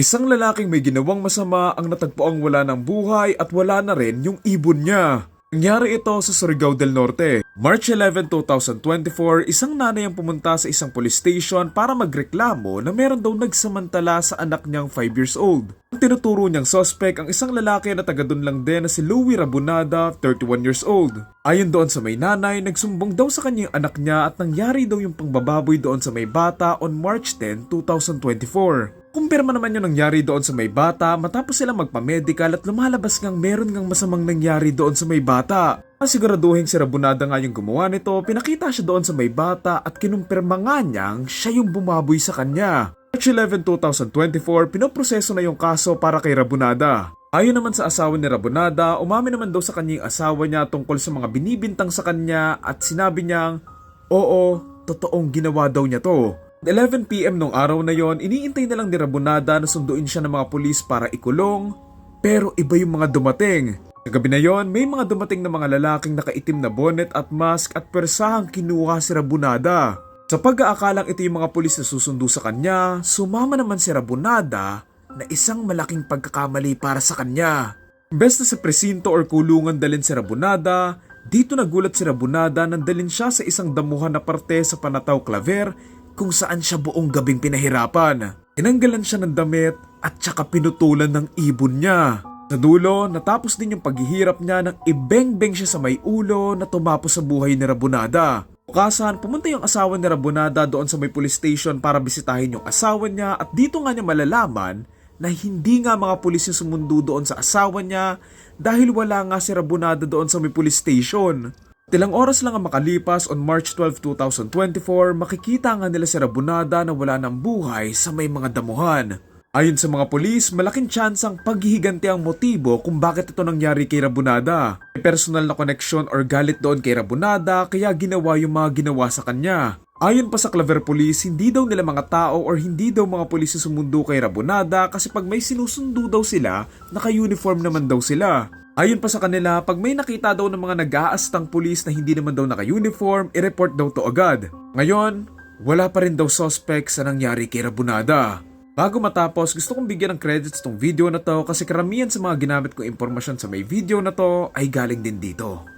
Isang lalaking may ginawang masama ang natagpuang wala ng buhay at wala na rin yung ibon niya. Nangyari ito sa Surigao del Norte. March 11, 2024, isang nanay ang pumunta sa isang police station para magreklamo na meron daw nagsamantala sa anak niyang 5 years old. Tinuturo niyang sospek ang isang lalaki na taga doon lang din na si Louie Rabonada, 31 years old. Ayon doon sa may nanay, nagsumbong daw sa kanya yung anak niya at nangyari daw yung pangbababoy doon sa may bata on March 10, 2024. Kumpirma naman yung nangyari doon sa may bata matapos silang magpa-medical at lumalabas ngang meron ngang masamang nangyari doon sa may bata. Masiguraduhin si Rabunada nga yung gumawa nito, pinakita siya doon sa may bata at kinumpirma nga niyang siya yung bumaboy sa kanya. March 11, 2024, pinoproseso na yung kaso para kay Rabunada. Ayon naman sa asawa ni Rabunada, umamin naman daw sa kanyang asawa niya tungkol sa mga binibintang sa kanya at sinabi niyang, Oo, totoong ginawa daw niya to. 11pm nung araw na yon, iniintay na lang ni Rabonada na sunduin siya ng mga pulis para ikulong. Pero iba yung mga dumating. Kagabi na yon, may mga dumating na mga lalaking nakaitim na bonnet at mask at persahang kinuha si Rabonada. Sa pag-aakalang ito yung mga pulis na susundo sa kanya, sumama naman si Rabonada na isang malaking pagkakamali para sa kanya. Imbes sa presinto or kulungan dalin si Rabonada, dito nagulat si Rabonada nang dalin siya sa isang damuhan na parte sa Panataw Claver kung saan siya buong gabing pinahirapan. Tinanggalan siya ng damit at saka pinutulan ng ibon niya. Sa dulo, natapos din yung paghihirap niya nang ibeng-beng siya sa may ulo na tumapos sa buhay ni Rabonada. Bukasan, pumunta yung asawa ni Rabonada doon sa may police station para bisitahin yung asawa niya at dito nga niya malalaman na hindi nga mga pulis yung sumundo doon sa asawa niya dahil wala nga si Rabonada doon sa may police station. Tilang oras lang ang makalipas on March 12, 2024, makikita nga nila si Rabonada na wala ng buhay sa may mga damuhan. Ayon sa mga polis, malaking tsansang paghihiganti ang motibo kung bakit ito nangyari kay Rabonada. May personal na connection or galit doon kay Rabonada kaya ginawa yung mga ginawa sa kanya. Ayon pa sa Claver Police, hindi daw nila mga tao or hindi daw mga yung sumundo kay Rabonada kasi pag may sinusundo daw sila, naka-uniform naman daw sila. Ayon pa sa kanila, pag may nakita daw ng mga nag-aastang pulis na hindi naman daw naka-uniform, i-report daw to agad. Ngayon, wala pa rin daw suspect sa nangyari kay Rabonada. Bago matapos, gusto kong bigyan ng credits tong video na to kasi karamihan sa mga ginamit kong impormasyon sa may video na to ay galing din dito.